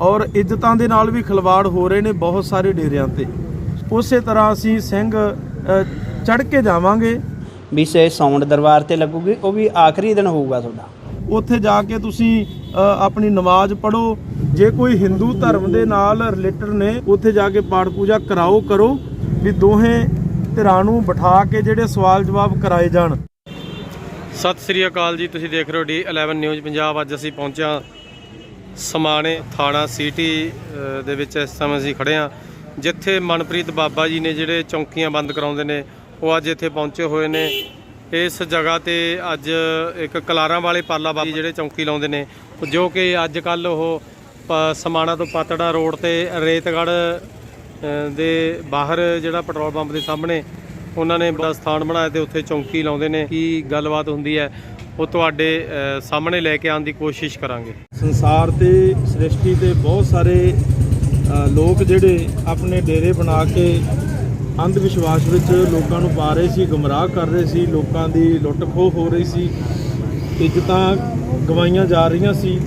ਔਰ ਇੱਜ਼ਤਾਂ ਦੇ ਨਾਲ ਵੀ ਖਿਲਵਾੜ ਹੋ ਰਹੇ ਨੇ ਬਹੁਤ ਸਾਰੇ ਡੇਰਿਆਂ ਤੇ। ਉਸੇ ਤਰ੍ਹਾਂ ਅਸੀਂ ਸਿੰਘ ਚੜ ਕੇ ਜਾਵਾਂਗੇ। ਵੀ ਸੇ ਸਾਊਂਡ ਦਰਬਾਰ ਤੇ ਲੱਗੂਗੀ ਉਹ ਵੀ ਆਖਰੀ ਦਿਨ ਹੋਊਗਾ ਤੁਹਾਡਾ। ਉੱਥੇ ਜਾ ਕੇ ਤੁਸੀਂ ਆਪਣੀ ਨਮਾਜ਼ ਪੜੋ ਜੇ ਕੋਈ ਹਿੰਦੂ ਧਰਮ ਦੇ ਨਾਲ ਰਿਲੇਟਡ ਨੇ ਉੱਥੇ ਜਾ ਕੇ ਪਾਠ ਪੂਜਾ ਕਰਾਓ ਕਰੋ। ਵੀ ਦੋਹੇ ਧਿਰਾਂ ਨੂੰ ਬਿਠਾ ਕੇ ਜਿਹੜੇ ਸਵਾਲ ਜਵਾਬ ਕਰਾਏ ਜਾਣ। ਸਤਿ ਸ੍ਰੀ ਅਕਾਲ ਜੀ ਤੁਸੀਂ ਦੇਖ ਰਹੇ ਹੋ ਡੀ 11 ਨਿਊਜ਼ ਪੰਜਾਬ। ਅੱਜ ਅਸੀਂ ਪਹੁੰਚਿਆ ਸਮਾਣੇ ਥਾਣਾ ਸਿਟੀ ਦੇ ਵਿੱਚ ਇਸ ਸਮੇਂ ਅਸੀਂ ਖੜੇ ਹਾਂ। ਜਿੱਥੇ ਮਨਪ੍ਰੀਤ ਬਾਬਾ ਜੀ ਨੇ ਜਿਹੜੇ ਚੌਂਕੀਆਂ ਬੰਦ ਕਰਾਉਂਦੇ ਨੇ, ਉਹ ਅੱਜ ਇੱਥੇ ਪਹੁੰਚੇ ਹੋਏ ਨੇ। ਇਸ ਜਗ੍ਹਾ ਤੇ ਅੱਜ ਇੱਕ ਕਲਾਰਾਂ ਵਾਲੇ ਪਾਲਾ ਬਾਬਾ ਜਿਹੜੇ ਚੌਂਕੀ ਲਾਉਂਦੇ ਨੇ, ਜੋ ਕਿ ਅੱਜ ਕੱਲ ਉਹ ਪ- ਸਮਾਣਾ ਤੋਂ ਪਾਤੜਾ ਰੋਡ ਤੇ ਰੇਤਗੜ੍ਹ ਦੇ ਬਾਹਰ ਜਿਹੜਾ ਪੈਟਰੋਲ ਪੰਪ ਦੇ ਸਾਹਮਣੇ ਉਹਨਾਂ ਨੇ ਬੜਾ ਸਥਾਨ ਬਣਾਇਆ ਤੇ ਉੱਥੇ ਚੌਂਕੀ ਲਾਉਂਦੇ ਨੇ। ਕੀ ਗੱਲਬਾਤ ਹੁੰਦੀ ਹੈ, ਉਹ ਤੁਹਾਡੇ ਸਾਹਮਣੇ ਲੈ ਕੇ ਆਉਣ ਦੀ ਕੋਸ਼ਿਸ਼ ਕਰਾਂਗੇ। ਸੰਸਾਰ ਤੇ ਸ੍ਰਿਸ਼ਟੀ ਤੇ ਬਹੁਤ ਸਾਰੇ ਲੋਕ ਜਿਹੜੇ ਆਪਣੇ ਡੇਰੇ ਬਣਾ ਕੇ ਅੰਧ ਵਿਸ਼ਵਾਸ ਵਿੱਚ ਲੋਕਾਂ ਨੂੰ ਪਾ ਰਹੇ ਸੀ, ਗੁੰਮਰਾਹ ਕਰ ਰਹੇ ਸੀ, ਲੋਕਾਂ ਦੀ ਲੁੱਟ ਖੋਹ ਹੋ ਰਹੀ ਸੀ, ਇੱਜ਼ਤਾਂ ਗਵਾਈਆਂ ਜਾ ਰਹੀਆਂ ਸੀ,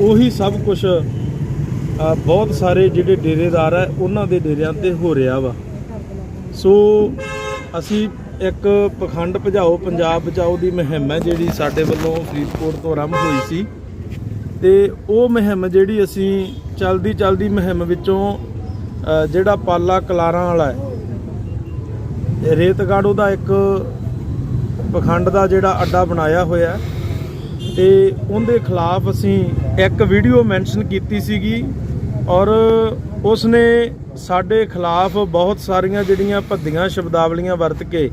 ਉਹੀ ਸਭ ਕੁਝ ਬਹੁਤ ਸਾਰੇ ਜਿਹੜੇ ਡੇਰੇਦਾਰ ਹੈ ਉਹਨਾਂ ਦੇ ਡੇਰਿਆਂ ਤੇ ਹੋ ਰਿਹਾ ਵਾ। ਸੋ ਅਸੀਂ ਇੱਕ ਪਖੰਡ ਭਜਾਓ, ਪੰਜਾਬ ਬਚਾਓ ਦੀ ਮੁਹਿੰਮ ਹੈ ਜਿਹੜੀ ਸਾਡੇ ਵੱਲੋਂ ਫਰੀਦਕੋਟ ਤੋਂ ਆਰੰਭ ਹੋਈ ਸੀ। ਤੇ ਉਹ ਮੁਹਿੰਮ ਜਿਹੜੀ ਅਸੀਂ ਚਲਦੀ ਚਲਦੀ ਮੁਹਿੰਮ ਵਿੱਚੋਂ ਜਿਹੜਾ ਪਾਲਾ ਕਲਾਰਾਂ ਵਾਲਾ ਹੈ, ਇਹ ਰੇਤਗੜ੍ਹ ਉਹਦਾ ਇੱਕ ਪਖੰਡ ਦਾ ਜਿਹੜਾ ਅੱਡਾ ਬਣਾਇਆ ਹੋਇਆ ਹੈ। ਤੇ ਉਹਦੇ ਖਿਲਾਫ ਅਸੀਂ ਇੱਕ ਵੀਡੀਓ ਮੈਂਸ਼ਨ ਕੀਤੀ ਸੀਗੀ ਔਰ ਉਸਨੇ ਸਾਡੇ ਖਿਲਾਫ ਬਹੁਤ ਸਾਰੀਆਂ ਜਿਹੜੀਆਂ ਭੱਦੀਆਂ ਸ਼ਬਦਾਵਲੀਆਂ ਵਰਤ ਕੇ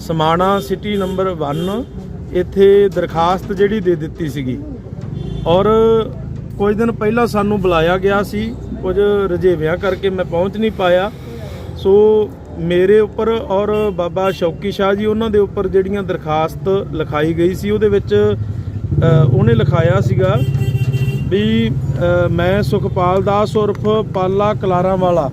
ਸਮਾਣਾ ਸਿਟੀ ਨੰਬਰ 1 ਇੱਥੇ ਦਰਖਾਸਤ ਜਿਹੜੀ ਦੇ ਦਿੱਤੀ ਸੀਗੀ। ਔਰ ਕੁਝ ਦਿਨ ਪਹਿਲਾਂ ਸਾਨੂੰ ਬੁਲਾਇਆ ਗਿਆ ਸੀ ਕੁਝ ਰਜੇਵਿਆਂ ਕਰਕੇ ਮੈਂ ਪਹੁੰਚ ਨਹੀਂ ਪਾਇਆ। ਸੋ ਮੇਰੇ ਉੱਪਰ ਔਰ ਬਾਬਾ ਸ਼ੌਕੀ ਸ਼ਾਹ ਜੀ ਉਹਨਾਂ ਦੇ ਉੱਪਰ ਜਿਹੜੀਆਂ ਦਰਖਾਸਤ ਲਿਖਾਈ ਗਈ ਸੀ ਉਹਦੇ ਵਿੱਚ ਉਹਨੇ ਲਿਖਾਇਆ ਸੀਗਾ ਵੀ ਮੈਂ ਸੁਖਪਾਲ ਦਾਸ ਉਰਫ ਪਾਲਾ ਕਲਾਰਾਂ ਵਾਲਾ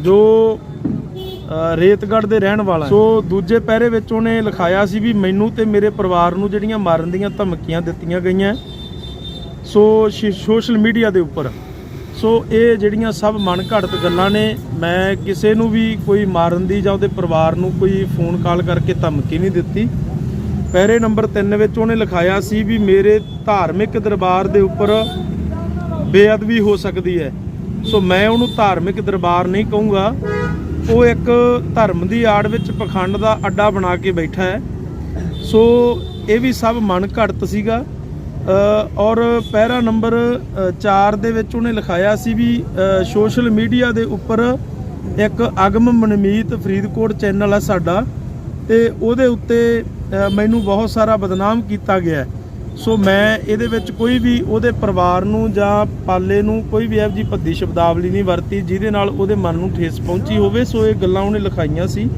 ਜੋ ਅ, ਰੇਤਗੜ੍ਹ ਦੇ ਰਹਿਣ ਵਾਲਾ ਸੋ ਦੂਜੇ ਪਹਿਰੇ ਵਿੱਚ ਉਹਨੇ ਲਿਖਾਇਆ ਸੀ ਵੀ ਮੈਨੂੰ ਤੇ ਮੇਰੇ ਪਰਿਵਾਰ ਨੂੰ ਜਿਹੜੀਆਂ ਮਾਰਨ ਦੀਆਂ ਧਮਕੀਆਂ ਦਿੱਤੀਆਂ ਗਈਆਂ। ਸੋ ਸ਼- ਸੋਸ਼ਲ ਮੀਡੀਆ ਦੇ ਉੱਪਰ। ਸੋ ਇਹ ਜਿਹੜੀਆਂ ਸਭ ਮਨ ਘੜਤ ਗੱਲਾਂ ਨੇ, ਮੈਂ ਕਿਸੇ ਨੂੰ ਵੀ ਕੋਈ ਮਾਰਨ ਦੀ ਜਾਂ ਉਹਦੇ ਪਰਿਵਾਰ ਨੂੰ ਕੋਈ ਫੋਨ ਕਾਲ ਕਰਕੇ ਧਮਕੀ ਨਹੀਂ ਦਿੱਤੀ। ਪਹਿਰੇ ਨੰਬਰ 3 ਵਿੱਚ ਉਹਨੇ ਲਿਖਾਇਆ ਸੀ ਵੀ ਮੇਰੇ ਧਾਰਮਿਕ ਦਰਬਾਰ ਦੇ ਉੱਪਰ ਬੇਅਦਬੀ ਹੋ ਸਕਦੀ ਹੈ। ਸੋ ਮੈਂ ਉਹਨੂੰ ਧਾਰਮਿਕ ਦਰਬਾਰ ਨਹੀਂ ਕਹੂੰਗਾ। ਉਹ ਇੱਕ ਧਰਮ ਦੀ ਆੜ ਵਿੱਚ ਪਖੰਡ ਦਾ ਅੱਡਾ ਬਣਾ ਕੇ ਬੈਠਾ ਹੈ। ਸੋ ਇਹ ਵੀ ਸਭ ਮਨ ਘੜਤ ਸੀਗਾ। ਔਰ ਪਹਿਰਾ ਨੰਬਰ 4 ਦੇ ਵਿੱਚ ਉਹਨੇ ਲਿਖਾਇਆ ਸੀ ਵੀ ਸੋਸ਼ਲ ਮੀਡੀਆ ਦੇ ਉੱਪਰ ਇੱਕ ਅਗਮ ਮਨਮੀਤ ਫਰੀਦਕੋਟ ਚੈਨਲ ਆ ਸਾਡਾ ਤੇ ਉਹਦੇ ਉੱਤੇ ਮੈਨੂੰ ਬਹੁਤ ਸਾਰਾ ਬਦਨਾਮ ਕੀਤਾ ਗਿਆ। ਸੋ ਮੈਂ ਇਹਦੇ ਵਿੱਚ ਕੋਈ ਵੀ ਉਹਦੇ ਪਰਿਵਾਰ ਨੂੰ ਜਾਂ ਪਾਲੇ ਨੂੰ ਕੋਈ ਵੀ ਇਹੋ ਜਿਹੀ ਭੱਦੀ ਸ਼ਬਦਾਵਲੀ ਨਹੀਂ ਵਰਤੀ ਜਿਹਦੇ ਨਾਲ ਉਹਦੇ ਮਨ ਨੂੰ ਠੇਸ ਪਹੁੰਚੀ ਹੋਵੇ। ਸੋ ਇਹ ਗੱਲਾਂ ਉਹਨੇ ਲਿਖਾਈਆਂ ਸੀ।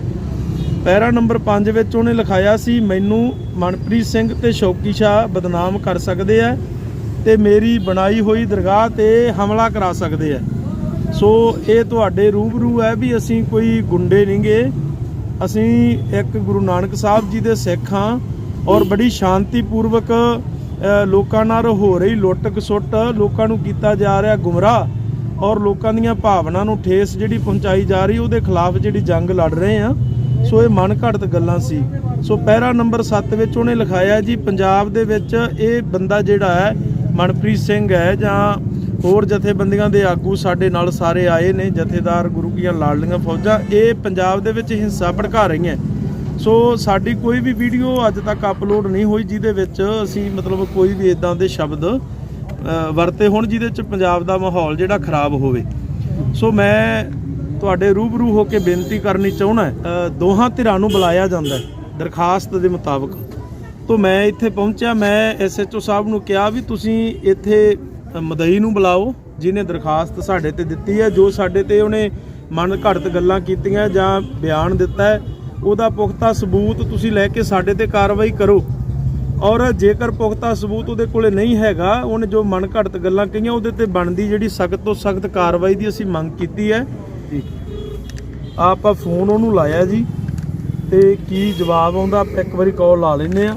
ਪੈਰਾ ਨੰਬਰ 5 ਵਿੱਚ ਉਹਨੇ ਲਿਖਾਇਆ ਸੀ ਮੈਨੂੰ ਮਨਪ੍ਰੀਤ ਸਿੰਘ ਤੇ ਸ਼ੌਕੀ ਸ਼ਾਹ ਬਦਨਾਮ ਕਰ ਸਕਦੇ ਆ ਤੇ ਮੇਰੀ ਬਣਾਈ ਹੋਈ ਦਰਗਾਹ ਤੇ ਹਮਲਾ ਕਰਾ ਸਕਦੇ ਆ। ਸੋ ਇਹ ਤੁਹਾਡੇ ਰੂਬਰੂ ਹੈ ਵੀ ਅਸੀਂ ਕੋਈ ਗੁੰਡੇ ਨਹੀਂਗੇ। ਅਸੀਂ ਇੱਕ ਗੁਰੂ ਨਾਨਕ ਸਾਹਿਬ ਜੀ ਦੇ ਸਿੱਖ ਹਾਂ ਔਰ ਬੜੀ ਸ਼ਾਂਤੀਪੂਰਵਕ ਅ, ਲੋਕਾਂ ਨਾਲ ਹੋ ਰਹੀ ਲੁੱਟ ਖਸੁੱਟ ਲੋਕਾਂ ਨੂੰ ਕੀਤਾ ਜਾ ਰਿਹਾ ਗੁੰਮਰਾਹ ਔਰ ਲੋਕਾਂ ਦੀਆਂ ਭਾਵਨਾ ਨੂੰ ਠੇਸ ਜਿਹੜੀ ਪਹੁੰਚਾਈ ਜਾ ਰਹੀ ਉਹਦੇ ਖਿਲਾਫ ਜਿਹੜੀ ਜੰਗ ਲੜ ਰਹੇ ਆ ਸੋ ਇਹ ਮਨ ਘੜਤ ਗੱਲਾਂ ਸੀ। ਸੋ ਪਹਿਰਾ ਨੰਬਰ 7 ਵਿੱਚ ਉਹਨੇ ਲਿਖਾਇਆ ਜੀ, ਪੰਜਾਬ ਦੇ ਵਿੱਚ ਇਹ ਬੰਦਾ ਜਿਹੜਾ ਹੈ, ਮਨਪ੍ਰੀਤ ਸਿੰਘ ਹੈ ਜਾਂ ਹੋਰ ਜਥੇਬੰਦੀਆਂ ਦੇ ਆਗੂ ਸਾਡੇ ਨਾਲ ਸਾਰੇ ਆਏ ਨੇ, ਜਥੇਦਾਰ ਗੁਰੂ ਕੀਆਂ ਲਾਡਲੀਆਂ ਫੌਜਾਂ, ਇਹ ਪੰਜਾਬ ਦੇ ਵਿੱਚ ਹਿੰਸਾ ਭੜਕਾ ਰਹੀਆਂ। ਸੋ ਸਾਡੀ ਕੋਈ ਵੀ ਵੀਡੀਓ ਅੱਜ ਤੱਕ ਅਪਲੋਡ ਨਹੀਂ ਹੋਈ, ਜਿਹਦੇ ਵਿੱਚ ਅਸੀਂ ਮਤਲਬ ਕੋਈ ਵੀ ਇਦਾਂ ਦੇ ਸ਼ਬਦ ਵਰਤੇ ਹੋਣ, ਜਿਹਦੇ ਚ ਪੰਜਾਬ ਦਾ ਮਾਹੌਲ ਜਿਹੜਾ ਖਰਾਬ ਹੋਵੇ। ਸੋ ਮੈਂ ਤੁਹਾਡੇ ਰੂਬਰੂ ਹੋ ਕੇ ਬੇਨਤੀ ਕਰਨੀ ਚਾਹੁੰਦਾ ਦੋਹਾਂ ਧਿਰਾਂ ਨੂੰ ਬੁਲਾਇਆ ਜਾਂਦਾ ਹੈ, ਦਰਖਾਸਤ ਦੇ ਮੁਤਾਬਕ। ਤੋਂ ਮੈਂ ਇੱਥੇ ਪਹੁੰਚਿਆ, ਮੈਂ ਐਸਐਚਓ ਸਾਹਿਬ ਨੂੰ ਕਿਹਾ ਵੀ ਤੁਸੀਂ ਇੱਥੇ ਮਦਈ ਨੂੰ ਬੁਲਾਓ ਜਿਹਨੇ ਦਰਖਾਸਤ ਸਾਡੇ ਤੇ ਦਿੱਤੀ ਹੈ, ਜੋ ਸਾਡੇ ਤੇ ਉਹਨੇ ਮਨ ਘੜਤ ਗੱਲਾਂ ਕੀਤੀਆਂ ਜਾਂ ਬਿਆਨ ਦਿੱਤਾ ਹੈ, ਉਹਦਾ ਪੁਖਤਾ ਸਬੂਤ ਤੁਸੀਂ ਲੈ ਕੇ ਸਾਡੇ ਤੇ ਕਾਰਵਾਈ ਕਰੋ। ਔਰ ਜੇਕਰ ਪੁਖਤਾ ਸਬੂਤ ਉਹਦੇ ਕੋਲੇ ਨਹੀਂ ਹੈਗਾ, ਉਹਨੇ ਜੋ ਮਨ ਘੜਤ ਗੱਲਾਂ ਕਹੀਆਂ, ਉਹਦੇ ਤੇ ਬਣਦੀ ਜਿਹੜੀ ਸਖਤ ਤੋਂ ਸਖਤ ਕਾਰਵਾਈ ਦੀ ਅਸੀਂ ਮੰਗ ਕੀਤੀ ਹੈ ਆਪਾਂ ਫੋਨ ਉਹਨੂੰ ਲਾਇਆ ਜੀ ਤੇ ਕੀ ਜਵਾਬ ਆਉਂਦਾ ਇੱਕ ਵਾਰੀ ਕਾਲ ਲਾ ਲੈਨੇ ਆ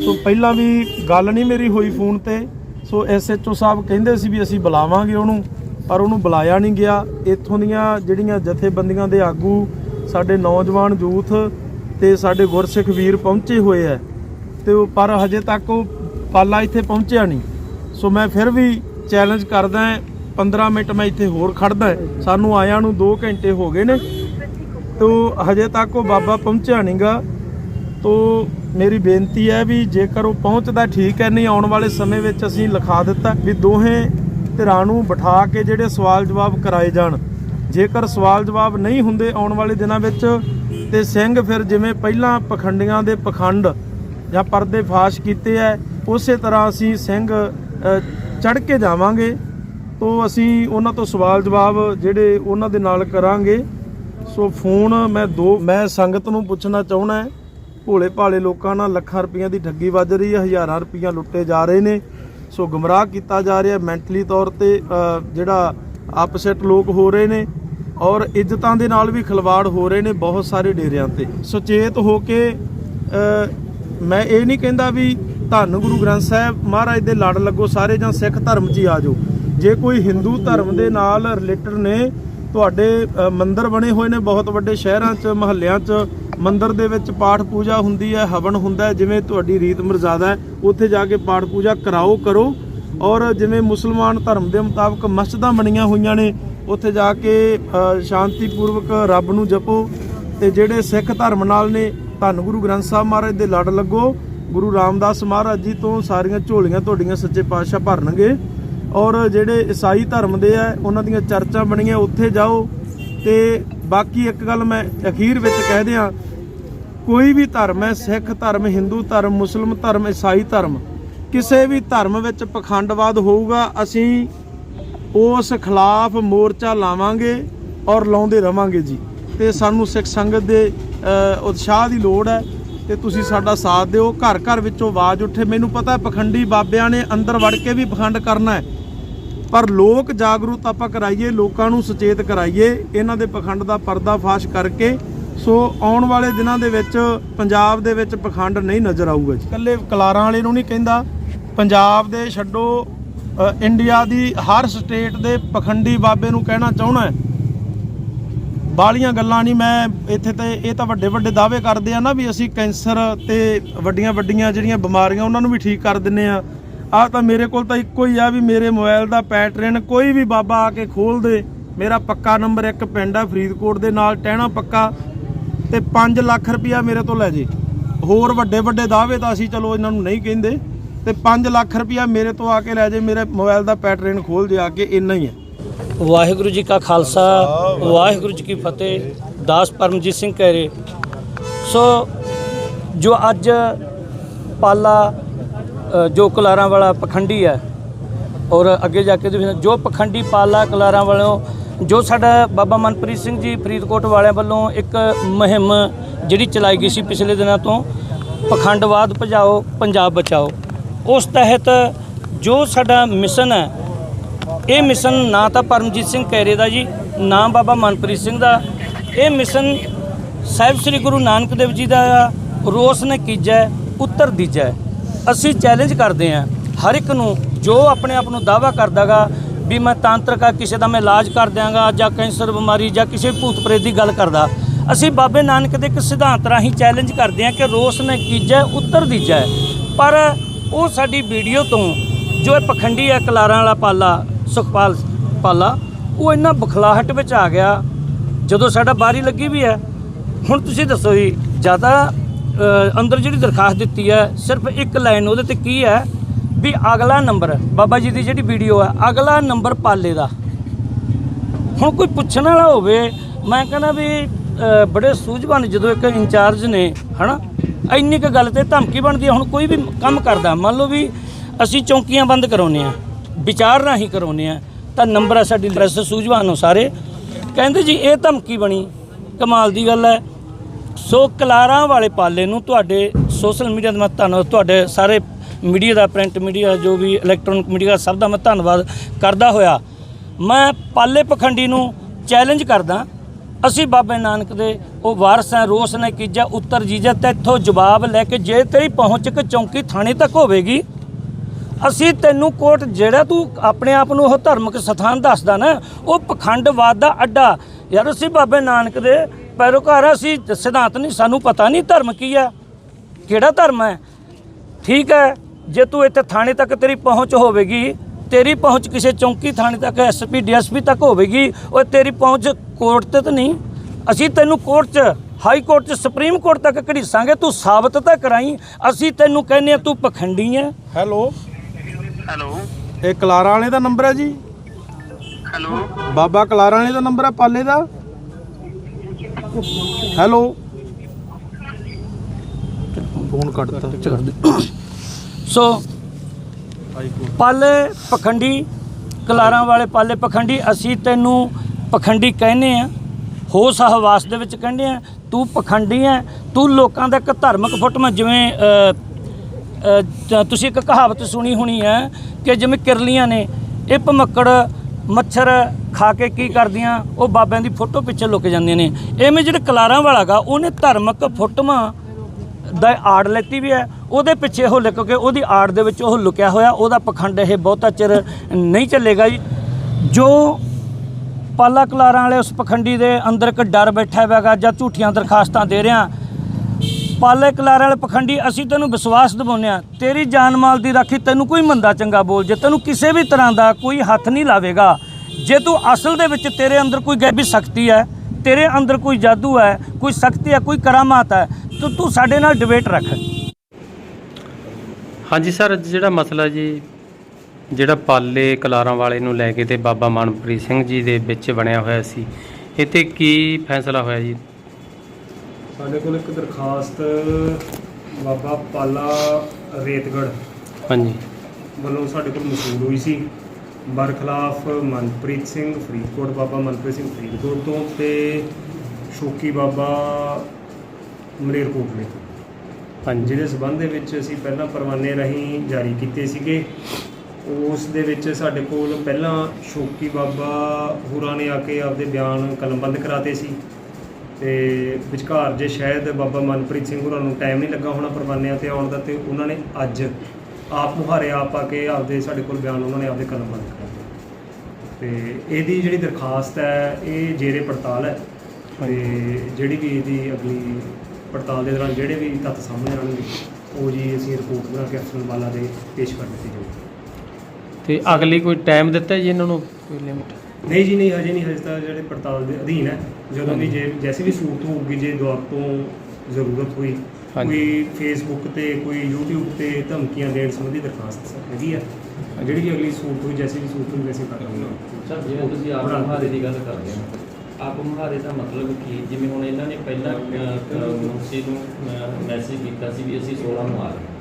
ਸੋ ਪਹਿਲਾਂ ਵੀ ਗੱਲ ਨਹੀਂ ਮੇਰੀ ਹੋਈ ਫੋਨ ਤੇ। ਸੋ ਐਸਐਚਓ ਸਾਹਿਬ ਕਹਿੰਦੇ ਸੀ ਵੀ ਅਸੀਂ ਬੁਲਾਵਾਂਗੇ ਉਹਨੂੰ, ਪਰ ਉਹਨੂੰ ਬੁਲਾਇਆ ਨਹੀਂ ਗਿਆ। ਇੱਥੋਂ ਦੀਆਂ ਜਿਹੜੀਆਂ ਜਥੇਬੰਦੀਆਂ ਦੇ ਆਗੂ, ਸਾਡੇ ਨੌਜਵਾਨ ਯੂਥ ਤੇ ਸਾਡੇ ਗੁਰਸਿੱਖ ਵੀਰ ਪਹੁੰਚੇ ਹੋਏ ਆ। ਤੇ ਉਹ ਪਰ ਹਜੇ ਤੱਕ ਉਹ ਪਾਲਾ ਇੱਥੇ ਪਹੁੰਚਿਆ ਨਹੀਂ। ਸੋ ਮੈਂ ਫਿਰ ਵੀ ਚੈਲੰਜ ਕਰਦਾ 15 ਮਿੰਟ ਮੈਂ ਇੱਥੇ ਹੋਰ ਖੜਦਾ ਸਾਨੂੰ ਆਇਆਂ ਨੂੰ 2 ਘੰਟੇ ਹੋ ਗਏ ਨੇ। ਤੋ ਹਜੇ ਤੱਕ ਉਹ ਬਾਬਾ ਪਹੁੰਚਿਆ ਨਹੀਂਗਾ ਤੋ ਮੇਰੀ ਬੇਨਤੀ ਹੈ ਵੀ ਜੇਕਰ ਉਹ ਪਹੁੰਚਦਾ ਠੀਕ ਹੈ, ਨਹੀਂ ਆਉਣ ਵਾਲੇ ਸਮੇਂ ਵਿੱਚ ਅਸੀਂ ਲਿਖਾ ਦਿੱਤਾ ਵੀ ਦੋਹੇ ਧਿਰਾਂ ਨੂੰ ਬਿਠਾ ਕੇ ਜਿਹੜੇ ਸਵਾਲ ਜਵਾਬ ਕਰਾਏ ਜਾਣ। ਜੇਕਰ ਸਵਾਲ ਜਵਾਬ ਨਹੀਂ ਹੁੰਦੇ ਆਉਣ ਵਾਲੇ ਦਿਨਾਂ ਵਿੱਚ, ਤੇ ਸਿੰਘ ਫਿਰ ਜਿਵੇਂ ਪਹਿਲਾਂ ਪਖੰਡੀਆਂ ਦੇ ਪਖੰਡ ਜਾਂ ਪਰਦੇ ਫਾਸ਼ ਕੀਤੇ ਐ, ਉਸੇ ਤਰ੍ਹਾਂ ਅਸੀਂ ਸਿੰਘ ਚੜ ਕੇ ਜਾਵਾਂਗੇ। ਤੋ ਅਸੀਂ ਉਹਨਾਂ ਤੋਂ ਸਵਾਲ ਜਵਾਬ ਜਿਹੜੇ ਉਹਨਾਂ ਦੇ ਨਾਲ ਕਰਾਂਗੇ। ਸੋ ਫੋਨ ਮੈਂ ਦੋ, ਮੈਂ ਸੰਗਤ ਨੂੰ ਪੁੱਛਣਾ ਚਾਹੁੰਦਾ ਹੈ। ਭੋਲੇ ਭਾਲੇ ਲੋਕਾਂ ਨਾਲ ਲੱਖਾਂ ਰੁਪਈਆਂ ਦੀ ਠੱਗੀ ਵੱਜ ਰਹੀ ਹੈ, ਹਜ਼ਾਰਾਂ ਰੁਪਈਆ ਲੁੱਟੇ ਜਾ ਰਹੇ ਨੇ। ਸੋ ਗੁੰਮਰਾਹ ਕੀਤਾ ਜਾ ਰਿਹਾ ਮੈਂਟਲੀ ਤੌਰ ਤੇ ਜਿਹੜਾ ਅਪਸੈਟ ਲੋਕ ਹੋ ਰਹੇ ਨੇ ਔਰ ਇੱਜ਼ਤਾਂ ਦੇ ਨਾਲ ਵੀ ਖਿਲਵਾੜ ਹੋ ਰਹੇ ਨੇ ਬਹੁਤ ਸਾਰੇ ਡੇਰਿਆਂ ਤੇ। ਸੁਚੇਤ ਹੋ ਕੇ ਮੈਂ ਇਹ ਨਹੀਂ ਕਹਿੰਦਾ ਵੀ ਧੰਨ ਗੁਰੂ ਗ੍ਰੰਥ ਸਾਹਿਬ ਮਹਾਰਾਜ ਦੇ ਲੜ ਲੱਗੋ ਸਾਰੇ ਜਾਂ ਸਿੱਖ ਧਰਮ 'ਚ ਹੀ ਆ ਜਾਓ। ਜੇ ਕੋਈ ਹਿੰਦੂ ਧਰਮ ਦੇ ਨਾਲ ਰਿਲੇਟਡ ਨੇ ਤੁਹਾਡੇ ਮੰਦਰ ਬਣੇ ਹੋਏ ਨੇ ਬਹੁਤ ਵੱਡੇ ਸ਼ਹਿਰਾਂ 'ਚ ਮਹੱਲਿਆਂ 'ਚ ਮੰਦਰ ਦੇ ਵਿੱਚ ਪਾਠ ਪੂਜਾ ਹੁੰਦੀ ਹੈ ਹਵਨ ਹੁੰਦਾ ਜਿਵੇਂ ਤੁਹਾਡੀ ਰੀਤ ਮਰਜ਼ਾਦਾ ਹੈ ਉੱਥੇ ਜਾ ਕੇ ਪਾਠ ਪੂਜਾ ਕਰਾਓ ਕਰੋ। ਔਰ ਜਿਵੇਂ ਮੁਸਲਮਾਨ ਧਰਮ ਦੇ ਮੁਤਾਬਕ ਮਸਜਿਦਾਂ ਬਣੀਆਂ ਹੋਈਆਂ ਨੇ ਉੱਥੇ ਜਾ ਕੇ ਅ, ਸ਼ਾਂਤੀਪੂਰਵਕ ਰੱਬ ਨੂੰ ਜਪੋ। ਤੇ ਜਿਹੜੇ ਸਿੱਖ ਧਰਮ ਨਾਲ ਨੇ ਧੰਨ ਗੁਰੂ ਗ੍ਰੰਥ ਸਾਹਿਬ ਮਹਾਰਾਜ ਦੇ ਲੜ ਲੱਗੋ। ਗੁਰੂ ਰਾਮਦਾਸ ਮਹਾਰਾਜ ਜੀ ਤੋਂ ਸਾਰੀਆਂ ਝੋਲੀਆਂ ਤੁਹਾਡੀਆਂ ਸੱਚੇ ਪਾਤਸ਼ਾਹ ਭਰਨਗੇ। ਔਰ ਜਿਹੜੇ ਈਸਾਈ ਧਰਮ ਦੇ ਆ, ਉਹਨਾਂ ਦੀਆਂ ਚਰਚਾਂ ਬਣੀਆਂ, ਉੱਥੇ ਜਾਓ। ਤੇ ਬਾਕੀ ਇੱਕ ਗੱਲ ਮੈਂ ਅਖੀਰ ਵਿੱਚ ਕਹਿ ਦਿਆਂ, ਕੋਈ ਵੀ ਧਰਮ ਹੈ, ਸਿੱਖ ਧਰਮ, ਹਿੰਦੂ ਧਰਮ, ਮੁਸਲਮ ਧਰਮ, ਈਸਾਈ ਧਰਮ, ਕਿਸੇ ਵੀ ਧਰਮ ਵਿੱਚ ਪਖੰਡਵਾਦ ਹੋਊਗਾ, ਅਸੀਂ ਉਸ ਖਿਲਾਫ ਮੋਰਚਾ ਲਾਵਾਂਗੇ ਔਰ ਲਾਉਂਦੇ ਰਵਾਂਗੇ ਜੀ। ਤੇ ਸਾਨੂੰ ਸਿੱਖ ਸੰਗਤ ਦੇ ਉਤਸ਼ਾਹ ਦੀ ਲੋੜ ਹੈ ਤੇ ਤੁਸੀਂ ਸਾਡਾ ਸਾਥ ਦਿਓ। ਘਰ ਘਰ ਵਿੱਚੋਂ ਆਵਾਜ਼ ਉੱਠੇ। ਮੈਨੂੰ ਪਤਾ ਪਖੰਡੀ ਬਾਬਿਆਂ ਨੇ ਅੰਦਰ ਵੜ ਕੇ ਵੀ ਪਖੰਡ ਕਰਨਾ ਹੈ। ਪਰ ਲੋਕ ਜਾਗਰੂਕ ਆਪਾਂ ਕਰਾਈਏ, ਲੋਕਾਂ ਨੂੰ ਸੁਚੇਤ ਕਰਾਈਏ, ਇਹਨਾਂ ਦੇ ਪਖੰਡ ਦਾ ਪਰਦਾਫਾਸ਼ ਕਰਕੇ। ਸੋ ਆਉਣ ਵਾਲੇ ਦਿਨਾਂ ਦੇ ਵਿੱਚ ਪੰਜਾਬ ਦੇ ਵਿੱਚ ਪਖੰਡ ਨਹੀਂ ਨਜ਼ਰ ਆਊਗਾ ਜੀ। ਇਕੱਲੇ ਕਲਾਰਾਂ ਵਾਲੇ ਨੂੰ ਨਹੀਂ ਕਹਿੰਦਾ। ਪੰਜਾਬ ਦੇ ਛੱਡੋ ਇੰਡੀਆ ਦੀ ਹਰ ਸਟੇਟ ਦੇ ਪਖੰਡੀ ਬਾਬੇ ਨੂੰ ਕਹਿਣਾ ਚਾਹਣਾ ਹੈ। ਬਾਲੀਆਂ ਗੱਲਾਂ ਨਹੀਂ, ਮੈਂ ਇੱਥੇ ਤੇ ਇਹ ਤਾਂ ਵੱਡੇ ਵੱਡੇ ਦਾਅਵੇ ਕਰਦੇ ਆ ਨਾ ਵੀ ਅਸੀਂ ਕੈਂਸਰ ਤੇ ਵੱਡੀਆਂ ਵੱਡੀਆਂ ਜਿਹੜੀਆਂ ਬਿਮਾਰੀਆਂ, ਉਹਨਾਂ ਨੂੰ ਵੀ ਠੀਕ ਕਰ ਦਿੰਨੇ ਆ। ਆਹ ਤਾਂ ਮੇਰੇ ਕੋਲ ਤਾਂ ਇੱਕੋ ਹੀ ਆ ਵੀ ਮੇਰੇ ਮੋਬਾਈਲ ਦਾ ਪੈਟਰਨ ਕੋਈ ਵੀ ਬਾਬਾ ਆ ਕੇ ਖੋਲ ਦੇ। ਮੇਰਾ ਪੱਕਾ ਨੰਬਰ 1 ਪਿੰਡ ਆ ਫਰੀਦਕੋਟ ਦੇ ਨਾਲ, ਟਹਿਣਾ ਪੱਕਾ। ਤੇ 5 ਲੱਖ ਰੁਪਇਆ ਮੇਰੇ ਤੋਂ ਲੈ ਜੇ। ਹੋਰ ਵੱਡੇ ਵੱਡੇ ਦਾਅਵੇ ਤਾਂ ਅਸੀਂ ਚਲੋ ਇਹਨਾਂ ਨੂੰ ਨਹੀਂ ਕਹਿੰਦੇ। ਤੇ 5 ਲੱਖ ਰੁਪਇਆ ਮੇਰੇ ਤੋਂ ਆ ਕੇ ਲੈ ਜੇ, ਮੇਰੇ ਮੋਬਾਈਲ ਦਾ ਪੈਟਰਨ ਖੋਲ ਜੇ, ਆ ਕੇ ਇੰਨਾ ਹੀ ਹੈ ਵਾਹਿਗੁਰੂ ਜੀ ਕਾ ਖਾਲਸਾ, ਵਾਹਿਗੁਰੂ ਜੀ ਕੀ ਫਤਿਹ। ਦਾਸ ਪਰਮਜੀਤ ਸਿੰਘ ਕਹਿਰੇ ਸੋ ਜੋ ਅੱਜ ਪਾਲਾ ਜੋ ਕਲਾਰਾਂ ਵਾਲਾ ਪਖੰਡੀ ਹੈ ਔਰ ਅੱਗੇ ਜਾ ਕੇ ਤੁਸੀਂ ਜੋ ਪਖੰਡੀ ਪਾਲਾ ਕਲਾਰਾਂ ਵਾਲੋਂ ਜੋ ਸਾਡਾ ਬਾਬਾ ਮਨਪ੍ਰੀਤ ਸਿੰਘ ਜੀ ਫਰੀਦਕੋਟ ਵਾਲਿਆਂ ਵੱਲੋਂ ਇੱਕ ਮੁਹਿੰਮ ਜਿਹੜੀ ਚਲਾਈ ਗਈ ਸੀ ਪਿਛਲੇ ਦਿਨਾਂ ਤੋਂ, ਪਖੰਡਵਾਦ ਭਜਾਓ, ਪੰਜਾਬ ਬਚਾਓ। ਉਸ ਤਹਿਤ ਜੋ ਸਾਡਾ ਮਿਸ਼ਨ ਹੈ, ਇਹ ਮਿਸ਼ਨ ਨਾ ਤਾਂ ਪਰਮਜੀਤ ਸਿੰਘ ਕੈਰੇ ਦਾ ਜੀ, ਨਾ ਬਾਬਾ ਮਨਪ੍ਰੀਤ ਸਿੰਘ ਦਾ। ਇਹ ਮਿਸ਼ਨ ਸਾਹਿਬ ਸ੍ਰੀ ਗੁਰੂ ਨਾਨਕ ਦੇਵ ਜੀ ਦਾ ਰੋਸ ਨੇ ਕੀਜੈ ਉੱਤਰ ਦੀਜੈ ਅਸੀਂ ਚੈਲੰਜ ਕਰਦੇ ਹਾਂ ਹਰ ਇੱਕ ਨੂੰ, ਜੋ ਆਪਣੇ ਆਪ ਨੂੰ ਦਾਵਾ ਕਰਦਾਗਾ ਵੀ ਮੈਂ ਤਾਂਤਰਿਕ ਆ, ਕਿਸੇ ਦਾ ਮੈਂ ਇਲਾਜ ਕਰ ਦਿਆਂਗਾ ਜਾਂ ਕੈਂਸਰ ਬਿਮਾਰੀ ਜਾਂ ਕਿਸੇ ਭੂਤ ਪ੍ਰੇਤ ਦੀ ਗੱਲ ਕਰਦਾ, ਅਸੀਂ ਬਾਬੇ ਨਾਨਕ ਦੇ ਇੱਕ ਸਿਧਾਂਤ ਰਾਹੀਂ ਚੈਲੰਜ ਕਰਦੇ ਹਾਂ ਕਿ ਰੋਸ ਨੇ ਕੀਜੈ ਉੱਤਰ ਦੀਜੈ ਪਰ ਉਹ ਸਾਡੀ ਵੀਡੀਓ ਤੋਂ ਜੋ ਇਹ ਪਖੰਡੀ ਹੈ ਕਲਾਰਾਂ ਵਾਲਾ ਪਾਲਾ, ਸੁਖਪਾਲ ਪਾਲਾ, ਉਹ ਇੰਨਾ ਬਖਲਾਹਟ ਵਿੱਚ ਆ ਗਿਆ, ਜਦੋਂ ਸਾਡਾ ਬਾਰੀ ਲੱਗੀ ਵੀ ਹੈ। ਹੁਣ ਤੁਸੀਂ ਦੱਸੋ ਜੀ, ਜ਼ਿਆਦਾ ਅੰਦਰ ਜਿਹੜੀ ਦਰਖਾਸਤ ਦਿੱਤੀ ਹੈ, ਸਿਰਫ ਇੱਕ ਲਾਈਨ ਉਹਦੇ ਤੇ ਕੀ ਹੈ ਵੀ ਅਗਲਾ ਨੰਬਰ, ਬਾਬਾ ਜੀ ਦੀ ਜਿਹੜੀ ਵੀਡੀਓ ਹੈ, ਅਗਲਾ ਨੰਬਰ ਪਾਲੇ ਦਾ। ਹੁਣ ਕੋਈ ਪੁੱਛਣ ਵਾਲਾ ਹੋਵੇ, ਮੈਂ ਕਹਿੰਦਾ ਵੀ ਬੜੇ ਸੂਝਵਾਨ ਜਦੋਂ ਇੱਕ ਇੰਚਾਰਜ ਨੇ, ਹਨਾ, ਇੰਨੀ ਕੁ ਗੱਲ ਤੇ ਧਮਕੀ ਬਣਦੀ ਹੈ, ਹੁਣ ਕੋਈ ਵੀ ਕੰਮ ਕਰਦਾ, ਮੰਨ ਲਓ ਵੀ ਅਸੀਂ ਚੌਂਕੀਆਂ ਬੰਦ ਕਰਾਉਨੇ ਆ ਵਿਚਾਰ ਰਾਹੀਂ ਕਰਾਉਨੇ ਆ ਤਾਂ ਨੰਬਰ ਆ ਸਾਡੀ ਪ੍ਰੈਸ ਸੂਝਵਾਨ ਨੂੰ ਸਾਰੇ। ਕਹਿੰਦੇ ਜੀ, ਇਹ ਧਮਕੀ ਬਣੀ, ਕਮਾਲ ਦੀ ਗੱਲ ਹੈ। ਸੋ ਕਲਾਰਾਂ ਵਾਲੇ ਪਾਲੇ ਨੂੰ ਤੁਹਾਡੇ ਸੋਸ਼ਲ ਮੀਡੀਆ ਦਾ ਮੈਂ ਧੰਨਵਾਦ, ਤੁਹਾਡੇ ਸਾਰੇ ਮੀਡੀਆ ਦਾ, ਪ੍ਰਿੰਟ ਮੀਡੀਆ, ਜੋ ਵੀ ਇਲੈਕਟ੍ਰੋਨਿਕ ਮੀਡੀਆ, ਸਭ ਦਾ ਮੈਂ ਧੰਨਵਾਦ ਕਰਦਾ ਹੋਇਆ। ਮੈਂ ਪਾਲੇ ਪਖੰਡੀ ਨੂੰ ਚੈਲੰਜ ਕਰਦਾ, ਅਸੀਂ ਬਾਬੇ ਨਾਨਕ ਦੇ, ਉਹ ਵਾਰਸ ਹੈ, ਰੋਸ ਨੇ ਕੀਜਾ, ਉੱਤਰ ਜੀਜਾ ਤੇ ਜਵਾਬ ਲੈ ਕੇ ਜੇ ਤੇਰੀ ਪਹੁੰਚ ਕੇ ਚੌਂਕੀ ਥਾਣੇ ਤੱਕ ਹੋਵੇਗੀ। ਅਸੀਂ ਤੈਨੂੰ ਕੋਟ ਜਿਹੜਾ ਤੂੰ ਆਪਣੇ ਆਪ ਨੂੰ ਉਹ ਧਾਰਮਿਕ ਸਥਾਨ ਦੱਸਦਾ ਨਾ, ਉਹ ਪਖੰਡਵਾਦ ਦਾ ਅੱਡਾ। ਯਾਰ ਅਸੀਂ ਬਾਬੇ ਨਾਨਕ ਦੇ ਪੈਰੋਕਾਰ ਅਸੀਂ ਸਿਧਾਂਤ ਨਹੀਂ ਸਾਨੂੰ ਪਤਾ ਨਹੀਂ ਧਰਮ ਕੀ ਹੈ ਕਿਹੜਾ ਧਰਮ ਹੈ? ਠੀਕ ਹੈ ਜੇ ਤੂੰ ਇੱਥੇ ਥਾਣੇ ਤੱਕ ਤੇਰੀ ਪਹੁੰਚ ਹੋਵੇਗੀ ਤੇਰੀ ਪਹੁੰਚ ਕਿਸੇ ਚੌਂਕੀ ਥਾਣੇ ਤੱਕ ਐਸਪੀ ਡੀਐਸਪੀ ਤੱਕ ਹੋਵੇਗੀ ਉਹ ਤੇਰੀ ਪਹੁੰਚ ਕੋਰਟ ਤੇ ਤਾਂ ਨਹੀਂ। ਅਸੀਂ ਤੈਨੂੰ ਕੋਰਟ 'ਚ ਹਾਈ ਕੋਰਟ 'ਚ ਸੁਪਰੀਮ ਕੋਰਟ ਤੱਕ ਘੜੀਸਾਂਗੇ ਤੂੰ ਸਾਬਤ ਤਾਂ ਕਰਾਈ ਅਸੀਂ ਤੈਨੂੰ ਕਹਿੰਨੇ ਆ ਤੂੰ ਪਖੰਡੀ ਹੈ। ਹੈਲੋ। ਹੈਲੋ। ਇਹ ਕਲਾਰਾ ਵਾਲੇ ਦਾ ਨੰਬਰ ਹੈ ਜੀ? ਹੈਲੋ। ਬਾਬਾ ਕਲਾਰਾ ਵਾਲੇ ਦਾ ਨੰਬਰ ਹੈ ਪਾਲੇ ਦਾ? ਹੈਲੋ। ਫੋਨ ਕੱਟਤਾ। ਸੋ ਪਾਲੇ ਪਖੰਡੀ ਕਲਾਰਾਂ ਵਾਲੇ ਪਾਲੇ ਪਖੰਡੀ ਅਸੀਂ ਤੈਨੂੰ ਪਖੰਡੀ ਕਹਿੰਦੇ ਆ ਹੋਸ ਹਵਾਸ ਦੇ ਵਿੱਚ ਕਹਿੰਦੇ ਆ ਤੂੰ ਪਖੰਡੀ ਆ ਤੂੰ ਲੋਕਾਂ ਦਾ ਇੱਕ ਧਾਰਮਿਕ ਫੁੱਟਮਾ ਜਿਵੇਂ ਤੁਸੀਂ ਇੱਕ ਕਹਾਵਤ ਸੁਣੀ ਹੋਣੀ ਹੈ ਕਿ ਜਿਵੇਂ ਕਿਰਲੀਆਂ ਨੇ ਇਹ ਭਮੱਕੜ ਮੱਛਰ ਖਾ ਕੇ ਕੀ ਕਰਦੀਆਂ? ਉਹ ਬਾਬਿਆਂ ਦੀ ਫੋਟੋ ਪਿੱਛੇ ਲੁਕ ਜਾਂਦੀਆਂ ਨੇ। ਐਵੇਂ ਜਿਹੜੇ ਕਲਾਰਾਂ ਵਾਲਾ ਗਾ, ਉਹਨੇ ਧਾਰਮਿਕ ਫੋਟੋਆਂ ਦਾ ਆੜ ਲੈਤੀ ਵੀ ਹੈ। ਉਹਦੇ ਪਿੱਛੇ ਉਹ ਲੁਕ ਕੇ ਉਹਦੀ ਆੜ ਦੇ ਵਿੱਚ ਉਹ ਲੁਕਿਆ ਹੋਇਆ। ਉਹਦਾ ਪਖੰਡ ਇਹ ਬਹੁਤਾ ਚਿਰ ਨਹੀਂ ਚੱਲੇਗਾ ਜੀ। ਜੋ ਪਾਲਾ ਕਲਾਰਾਂ ਵਾਲੇ ਉਸ ਪਖੰਡੀ ਦੇ ਅੰਦਰ ਇੱਕ ਡਰ ਬੈਠਾ ਹੈਗਾ ਜਾਂ ਝੂਠੀਆਂ ਦਰਖਾਸਤਾਂ ਦੇ ਰਿਆਂ ਪਾਲੇ ਕਲਾਰਾਂ ਵਾਲੇ ਪਖੰਡੀ, ਅਸੀਂ ਤੈਨੂੰ ਵਿਸ਼ਵਾਸ ਦਿਵਾਉਂਦੇ ਆ ਤੇਰੀ ਜਾਨ ਮਾਲ ਦੀ ਰਾਖੀ ਤੈਨੂੰ ਕੋਈ ਮੰਦਾ ਚੰਗਾ ਬੋਲ ਜੇ। ਤੈਨੂੰ ਕਿਸੇ ਵੀ ਤਰ੍ਹਾਂ ਦਾ ਕੋਈ ਹੱਥ ਨਹੀਂ ਲਾਵੇਗਾ। ਜੇ ਤੂੰ ਅਸਲ ਦੇ ਵਿੱਚ ਤੇਰੇ ਅੰਦਰ ਕੋਈ ਗੈਬੀ ਸ਼ਕਤੀ ਹੈ ਤੇਰੇ ਅੰਦਰ ਕੋਈ ਜਾਦੂ ਹੈ ਕੋਈ ਸ਼ਕਤੀ ਹੈ ਕੋਈ ਕਰਾਮਾਤ ਹੈ ਤਾਂ ਤੂੰ ਸਾਡੇ ਨਾਲ ਡਿਬੇਟ ਰੱਖ। ਹਾਂਜੀ ਸਰ ਅੱਜ ਜਿਹੜਾ ਮਸਲਾ ਜੀ ਜਿਹੜਾ ਪਾਲੇ ਕਲਾਰਾਂ ਵਾਲੇ ਨੂੰ ਲੈ ਕੇ ਤੇ ਬਾਬਾ ਮਨਪ੍ਰੀਤ ਸਿੰਘ ਜੀ ਦੇ ਵਿੱਚ ਬਣਿਆ ਹੋਇਆ ਸੀ ਇਹ ਤੇ ਕੀ ਫੈਸਲਾ ਹੋਇਆ ਜੀ? ਸਾਡੇ ਕੋਲ ਇੱਕ ਦਰਖਾਸਤ ਬਾਬਾ ਪਾਲਾ ਰੇਤਗੜ ਹਾਂਜੀ। ਵੱਲੋਂ ਸਾਡੇ ਕੋਲ ਮਸੂਲ ਹੋਈ ਸੀ। ਬਰਖਲਾਫ ਮਨਪ੍ਰੀਤ ਸਿੰਘ ਫਰੀਦਕੋਟ, ਬਾਬਾ ਮਨਪ੍ਰੀਤ ਸਿੰਘ ਫਰੀਦਕੋਟ ਤੋਂ ਤੇ ਸ਼ੋਕੀ ਬਾਬਾ ਮਲੇਰਕੋਟਲੇ ਤੋਂ। ਹਾਂਜੀ ਜਿਹਦੇ ਸਬੰਧ ਦੇ ਵਿੱਚ ਅਸੀਂ ਪਹਿਲਾਂ ਪਰਵਾਨੇ ਰਾਹੀਂ ਜਾਰੀ ਕੀਤੇ ਸੀਗੇ। ਉਸ ਦੇ ਵਿੱਚ ਸਾਡੇ ਕੋਲ ਪਹਿਲਾਂ ਸ਼ੋਕੀ ਬਾਬਾ ਹੋਰਾਂ ਨੇ ਆ ਕੇ ਆਪਦੇ ਬਿਆਨ ਕਲਮਬੰਦ ਕਰਾਤੇ ਸੀ ਤੇ ਵਿਚਕਾਰ ਜੇ ਸ਼ਾਇਦ ਬਾਬਾ ਮਨਪ੍ਰੀਤ ਸਿੰਘ ਹੋਰਾਂ ਨੂੰ ਟਾਈਮ ਨਹੀਂ ਲੱਗਾ ਹੋਣਾ ਪਰਵਾਨਿਆਂ ਤੇ ਆਉਣ ਦਾ ਤੇ ਉਹਨਾਂ ਨੇ ਅੱਜ ਆਪ ਮੁਹਾਰੇ ਆਪ ਆ ਕੇ ਆਪਦੇ ਸਾਡੇ ਕੋਲ ਬਿਆਨ ਉਹਨਾਂ ਨੇ ਆਪਦੇ ਕਲਮਬੰਦ ਕਰਾਤੇ ਤੇ ਇਹਦੀ ਜਿਹੜੀ ਦਰਖਾਸਤ ਹੈ ਇਹ ਜੇਰੇ ਪੜਤਾਲ ਹੈ। ਤੇ ਜਿਹੜੀ ਵੀ ਇਹਦੀ ਅਗਲੀ ਪੜਤਾਲ ਦੇ ਦੌਰਾਨ ਜਿਹੜੇ ਵੀ ਤੱਥ ਸਾਹਮਣੇ ਆਉਣਗੇ ਉਹ ਜੀ ਅਸੀਂ ਰਿਪੋਰਟ ਬਣਾ ਕੇ ਅਫਸਰ ਵਾਲਾ ਦੇ ਪੇਸ਼ ਕਰ ਦਿੱਤੀ ਜਾਊਗੀ ਤੇ ਅਗਲੀ ਕੋਈ ਟਾਈਮ ਦਿੱਤਾ ਜੀ ਇਹਨਾਂ ਨੂੰ ਕੋਈ ਲਿਮਿਟ ਨਹੀਂ ਜੀ ਨਹੀਂ ਹਜੇ ਨਹੀਂ ਹਜੇ ਤਾਂ ਜਿਹੜੇ ਪੜਤਾਲ ਦੇ ਅਧੀਨ ਹੈ ਜਦੋਂ ਵੀ ਜੇ ਜੈਸੇ ਵੀ ਸੂਰਤ ਹੋਊਗੀ ਜੇ ਦੁਆਰ ਤੋਂ ਜ਼ਰੂਰਤ ਹੋਈ ਹਾਂਜੀ। ਕੋਈ ਫੇਸਬੁੱਕ ਤੇ ਕੋਈ YouTube ਤੇ ਧਮਕੀਆਂ ਦੇਣ ਸੰਬੰਧੀ ਦਰਖਾਸਤ ਹੈਗੀ ਆ? ਜਿਹੜੀ ਵੀ ਅਗਲੀ ਸੂਰਤ ਹੋਈ ਜੈਸੇ ਵੀ ਸੂਰਤ ਹੋਈ ਵੈਸੇ ਕਰ ਲਾਂਗੇ ਸਰ ਜਿਵੇਂ ਤੁਸੀਂ ਆਪ ਮੁਹਾਰੇ ਦੀ ਗੱਲ ਕਰਦੇ ਹੋ ਆਪ ਮੁਹਾਰੇ ਦਾ ਮਤਲਬ ਕੀ? ਜਿਵੇਂ ਹੁਣ ਇਹਨਾਂ ਨੇ ਪਹਿਲਾਂ ਮੁਨਸੀ ਨੂੰ ਮੈਸੇਜ ਕੀਤਾ ਸੀ ਵੀ ਅਸੀਂ 16 ਨੂੰ ਆ ਰਹੇ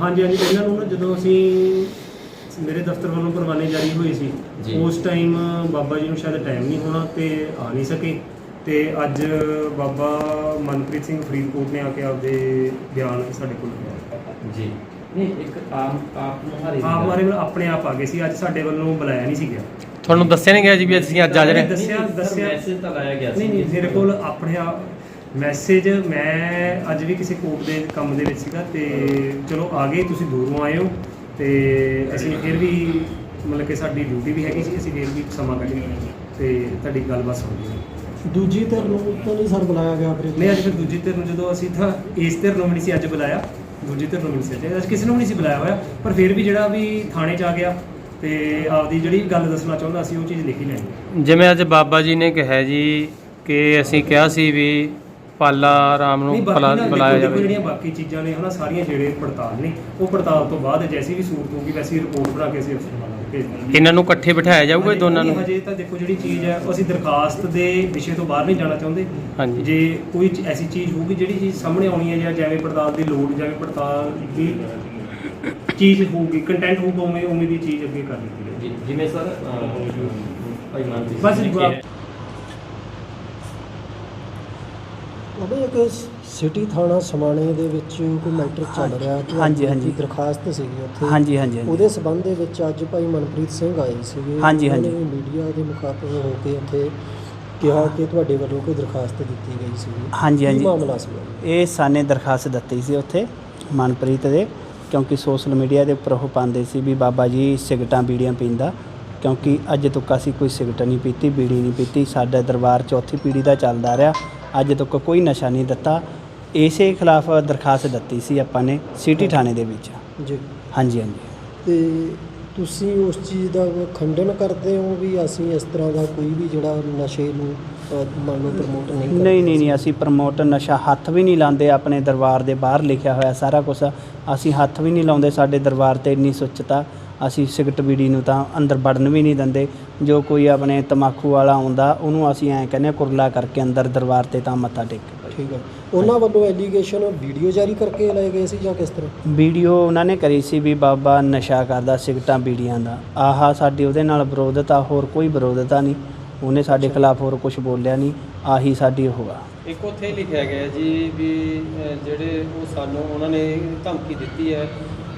ਹਾਂਜੀ ਹਾਂਜੀ ਇਹਨਾਂ ਨੂੰ ਨਾ ਜਦੋਂ ਅਸੀਂ ਮੇਰੇ ਦਫ਼ਤਰ ਵੱਲੋਂ ਪਰਵਾਨੇ ਜਾਰੀ ਹੋਏ ਸੀ ਜੀ। ਉਸ ਟਾਈਮ ਬਾਬਾ ਜੀ ਨੂੰ ਸ਼ਾਇਦ ਟਾਈਮ ਨਹੀਂ ਹੋਣਾ ਤੇ ਆ ਨਹੀਂ ਸਕੇ। ਤੇ ਅੱਜ ਬਾਬਾ ਮਨਪ੍ਰੀਤ ਸਿੰਘ ਫਰੀਦਕੋਟ ਨੇ ਆ ਕੇ ਆਪਦੇ ਬਿਆਨ ਸਾਡੇ ਕੋਲ ਲਿਆ। ਜੀ। ਨਹੀਂ ਇੱਕ ਆਮ ਆਪ ਮੁਹਾਰੇ ਆਪ ਮਾਰੇ ਆਪਣੇ ਆਪ ਆ ਗਏ ਸੀ। ਅੱਜ ਸਾਡੇ ਵੱਲੋਂ ਬੁਲਾਇਆ ਨਹੀਂ ਸੀ ਗਿਆ ਤੁਹਾਨੂੰ ਦੱਸਿਆ ਨਹੀਂ ਗਿਆ ਜੀ ਵੀ ਅਸੀਂ ਅੱਜ ਆ ਰਹੇ ਹਾਂ? ਦੱਸਿਆ ਦੱਸਿਆ ਮੈਸੇਜ ਤਾਂ ਲਾਇਆ ਗਿਆ ਸੀ। ਨਹੀਂ ਨਹੀਂ ਮੇਰੇ ਕੋਲ ਆਪਣੇ ਆਪ ਮੈਸੇਜ ਮੈਂ ਅੱਜ ਵੀ ਕਿਸੇ ਕੋਰਟ ਦੇ ਕੰਮ ਦੇ ਵਿੱਚ ਸੀਗਾ ਤੇ ਚਲੋ ਆ ਗਏ ਤੁਸੀਂ ਦੂਰੋਂ ਆਏ ਹੋ ਤੇ ਅਸੀਂ ਫਿਰ ਵੀ ਮਤਲਬ ਕਿ ਸਾਡੀ ਡਿਊਟੀ ਵੀ ਹੈਗੀ ਸੀ ਅਸੀਂ ਫਿਰ ਵੀ ਸਮਾਂ ਕੱਢ ਕੇ ਤੇ ਤੁਹਾਡੀ ਗੱਲਬਾਤ ਸੁਣੀ ਦੂਜੀ ਧਿਰ ਨੂੰ ਤਾਂ ਨਹੀਂ ਸਰ ਬੁਲਾਇਆ ਗਿਆ ਫਿਰ ਨਹੀਂ ਅੱਜ ਫਿਰ ਦੂਜੀ ਧਿਰ ਨੂੰ ਜਦੋਂ ਅਸੀਂ ਤਾਂ ਇਸ ਧਿਰ ਨੂੰ ਵੀ ਨਹੀਂ ਸੀ ਅੱਜ ਬੁਲਾਇਆ। ਦੂਜੀ ਧਿਰ ਨੂੰ ਵੀ ਨਹੀਂ ਸੀ ਅੱਜ- ਅੱਜ ਕਿਸੇ ਨੂੰ ਵੀ ਨਹੀਂ ਸੀ ਬੁਲਾਇਆ ਹੋਇਆ। ਪਰ ਫਿਰ ਵੀ ਜਿਹੜਾ ਵੀ ਥਾਣੇ 'ਚ ਆ ਗਿਆ ਤੇ ਆਪਦੀ ਜਿਹੜੀ ਗੱਲ ਦੱਸਣਾ ਚਾਹੁੰਦਾ ਸੀ ਉਹ ਚੀਜ਼ ਲਿਖੀ ਲੈਣੀ। ਜਿਵੇਂ ਅੱਜ ਬਾਬਾ ਜੀ ਨੇ ਕਿਹਾ ਜੀ ਕਿ ਅਸੀਂ ਕਿਹਾ ਸੀ ਵੀ ਪਾਲਾ ਰਾਮ ਨੂੰ ਨਹੀਂ ਬਾਕੀ ਬੁਲਾ- ਨਾ ਬੁਲਾਇਆ ਦੇਖੋ- ਜਾਵੇ। ਜਿਹੜੀਆਂ ਬਾਕੀ ਚੀਜ਼ਾਂ ਨੇ ਹਨਾ ਸਾਰੀਆਂ ਜਿਹੜੇ ਪੜਤਾਲ ਨੇ ਉਹ ਪੜਤਾਲ ਤੋਂ ਬਾਅਦ ਜੈਸੀ ਵੀ ਸੂਰਤ ਹੋਊਗੀ ਵੈਸੀ ਰਿਪੋਰਟ ਬਣਾ ਕੇ ਅਸੀਂ ਅਫਸਰ ਵਾਲਾ ਇਹਨਾਂ ਨੂੰ ਇਕੱਠੇ ਬਿਠਾਇਆ ਜਾਊਗਾ ਦੋਨਾਂ ਨੂੰ? ਹਜੇ ਤਾਂ ਦੇਖੋ ਜਿਹੜੀ ਚੀਜ਼ ਹੈ ਅਸੀਂ ਦਰਖਾਸਤ ਦੇ ਵਿਸ਼ੇ ਤੋਂ ਬਾਹਰ ਨਹੀਂ ਜਾਣਾ ਚਾਹੁੰਦੇ। ਹਾਂਜੀ। ਜੇ ਕੋਈ ਚ- ਐਸੀ ਚੀਜ਼ ਹੋਊਗੀ ਜਿਹੜੀ ਚੀਜ਼ ਸਾਹਮਣੇ ਆਉਣੀ ਹੈ ਜਾਂ ਜਿਵੇਂ ਪੜਤਾਲ ਦੀ ਲੋੜ ਜਿਵੇਂ ਪੜਤਾਲ ਦੀ ਚੀਜ਼ ਹੋਊਗੀ ਕੰਟੈਂਟ ਹੋਊਗਾ ਉਵੇਂ ਉਵੇਂ ਦੀ ਚੀਜ਼ ਅੱਗੇ ਕਰ ਦਿੱਤੀ ਜਾਊਗੀ। ਜੀ ਜਿਵੇਂ ਸਰ ਅਹ, ਭਾਈ ਮਨਪ੍ਰੀਤ ਬਸ ਸਿੰਘ ਨੇ ਜੀ, ਕਿਹਾ- ਉਹਦੇ ਇੱਕ ਸਿਟੀ ਥਾਣਾ ਸਮਾਣੇ ਦੇ ਵਿੱਚ ਕੋਈ ਮੈਟਰ ਚੱਲ ਰਿਹਾ ਕਿ ਹਾਂਜੀ, ਹਾਂਜੀ। ਦੀ ਦਰਖਾਸਤ ਸੀਗੀ ਉੱਥੇ ਹਾਂਜੀ ਹਾਂਜੀ ਹਾਂਜੀ ਉਹਦੇ ਸਬੰਧ ਦੇ ਵਿੱਚ ਅੱਜ ਭਾਈ ਮਨਪ੍ਰੀਤ ਸਿੰਘ ਆਏ ਸੀਗੇ ਹਾਂਜੀ, ਹਾਂਜੀ। ਮੀਡੀਆ ਦੇ ਮੁਖਾਤਬ ਹੋ ਕੇ ਉੱਥੇ ਕਿਹਾ ਕਿ ਤੁਹਾਡੇ ਵੱਲੋਂ ਕੋਈ ਦਰਖਾਸਤ ਦਿੱਤੀ ਗਈ ਸੀ ਹਾਂਜੀ, ਕੀ ਹਾਂਜੀ। ਮਾਮਲਾ ਸੀ ਇਹ ਸਾਨੇ ਦਰਖਾਸਤ ਦਿੱਤੀ ਸੀ ਉੱਥੇ ਮਨਪ੍ਰੀਤ ਦੇ ਕਿਉਂਕਿ ਸੋਸ਼ਲ ਮੀਡੀਆ ਦੇ ਉੱਪਰ ਉਹ ਪਾਉਂਦੇ ਸੀ ਵੀ ਬਾਬਾ ਜੀ ਸਿਗਰਟਾਂ ਬੀੜੀਆਂ ਪੀਂਦਾ ਕਿਉਂਕਿ ਅੱਜ ਤੱਕ ਅਸੀਂ ਕੋਈ ਸਿਗਰਟ ਨਹੀਂ ਪੀਤੀ ਬੀੜੀ ਨਹੀਂ ਪੀਤੀ ਸਾਡਾ ਦਰਬਾਰ ਚੌਥੀ ਪੀੜ੍ਹੀ ਦਾ ਚੱਲਦਾ ਰਿਹਾ ਅੱਜ ਤੱਕ ਕੋਈ ਨਸ਼ਾ ਨਹੀਂ ਦਿੱਤਾ। ਇਸੇ ਖਿਲਾਫ ਦਰਖਾਸਤ ਦਿੱਤੀ ਸੀ ਆਪਾਂ ਨੇ ਸਿਟੀ ਥਾਣੇ ਦੇ ਵਿੱਚ। ਜੀ। ਹਾਂਜੀ ਹਾਂਜੀ। ਤੇ ਤੁਸੀਂ ਉਸ ਚੀਜ਼ ਦਾ ਖੰਡਨ ਕਰਦੇ ਹੋ ਵੀ ਅਸੀਂ ਇਸ ਤਰ੍ਹਾਂ ਦਾ ਕੋਈ ਵੀ ਜਿਹੜਾ ਨਸ਼ੇ ਨੂੰ ਮੰਨ ਲਓ ਪ੍ਰਮੋਟ ਨਹੀਂ ਕਰਦੇ ਨਹੀਂ ਨਹੀਂ ਨਹੀਂ ਅਸੀਂ ਪ੍ਰਮੋਟ ਨਸ਼ਾ ਹੱਥ ਵੀ ਨਹੀਂ ਲਾਉਂਦੇ ਆਪਣੇ ਦਰਬਾਰ ਦੇ ਬਾਹਰ ਲਿਖਿਆ ਹੋਇਆ ਸਾਰਾ ਕੁਝ ਅਸੀਂ ਹੱਥ ਵੀ ਨਹੀਂ ਲਾਉਂਦੇ ਸਾਡੇ ਦਰਬਾਰ ਤੇ ਇੰਨੀ ਸੁੱਚਤਾ ਅਸੀਂ ਸਿਗਰਟ ਬੀੜੀ ਨੂੰ ਤਾਂ ਅੰਦਰ ਵੜਨ ਵੀ ਨਹੀਂ ਦਿੰਦੇ। ਜੋ ਕੋਈ ਆਪਣੇ ਤਮਾਕੂ ਵਾਲਾ ਆਉਂਦਾ ਉਹਨੂੰ ਅਸੀਂ ਐਂ ਕਹਿੰਦੇ ਹਾਂ ਕੁਰਲਾ ਕਰਕੇ ਅੰਦਰ ਦਰਬਾਰ ਤੇ ਤਾਂ ਮੱਥਾ ਟੇਕ ਕੇ ਠੀਕ ਹੈ। ਉਹਨਾਂ ਵੱਲੋਂ ਐਲੀਗੇਸ਼ਨ ਵੀਡੀਓ ਜਾਰੀ ਕਰਕੇ ਲਏ ਗਏ ਸੀ ਜਾਂ ਕਿਸ ਤਰ੍ਹਾਂ? ਵੀਡੀਓ ਉਹਨਾਂ ਨੇ ਕਰੀ ਸੀ ਵੀ ਬਾਬਾ ਨਸ਼ਾ ਕਰਦਾ ਸਿਗਰਟਾਂ ਬੀੜੀਆਂ ਦਾ। ਆਹਾ ਸਾਡੀ ਉਹਦੇ ਨਾਲ ਵਿਰੋਧਤਾ ਹੋਰ ਕੋਈ ਵਿਰੋਧਤਾ ਨਹੀਂ। ਉਹਨੇ ਸਾਡੇ ਖਿਲਾਫ ਹੋਰ ਕੁਝ ਬੋਲਿਆ ਨਹੀਂ। ਆਹੀ ਸਾਡੀ ਉਹ ਆ। ਇੱਕ ਉੱਥੇ ਲਿਖਿਆ ਗਿਆ ਜੀ ਵੀ ਜਿਹੜੇ ਉਹ ਸਾਨੂੰ ਉਹਨਾਂ ਨੇ ਧਮਕੀ ਦਿੱਤੀ ਹੈ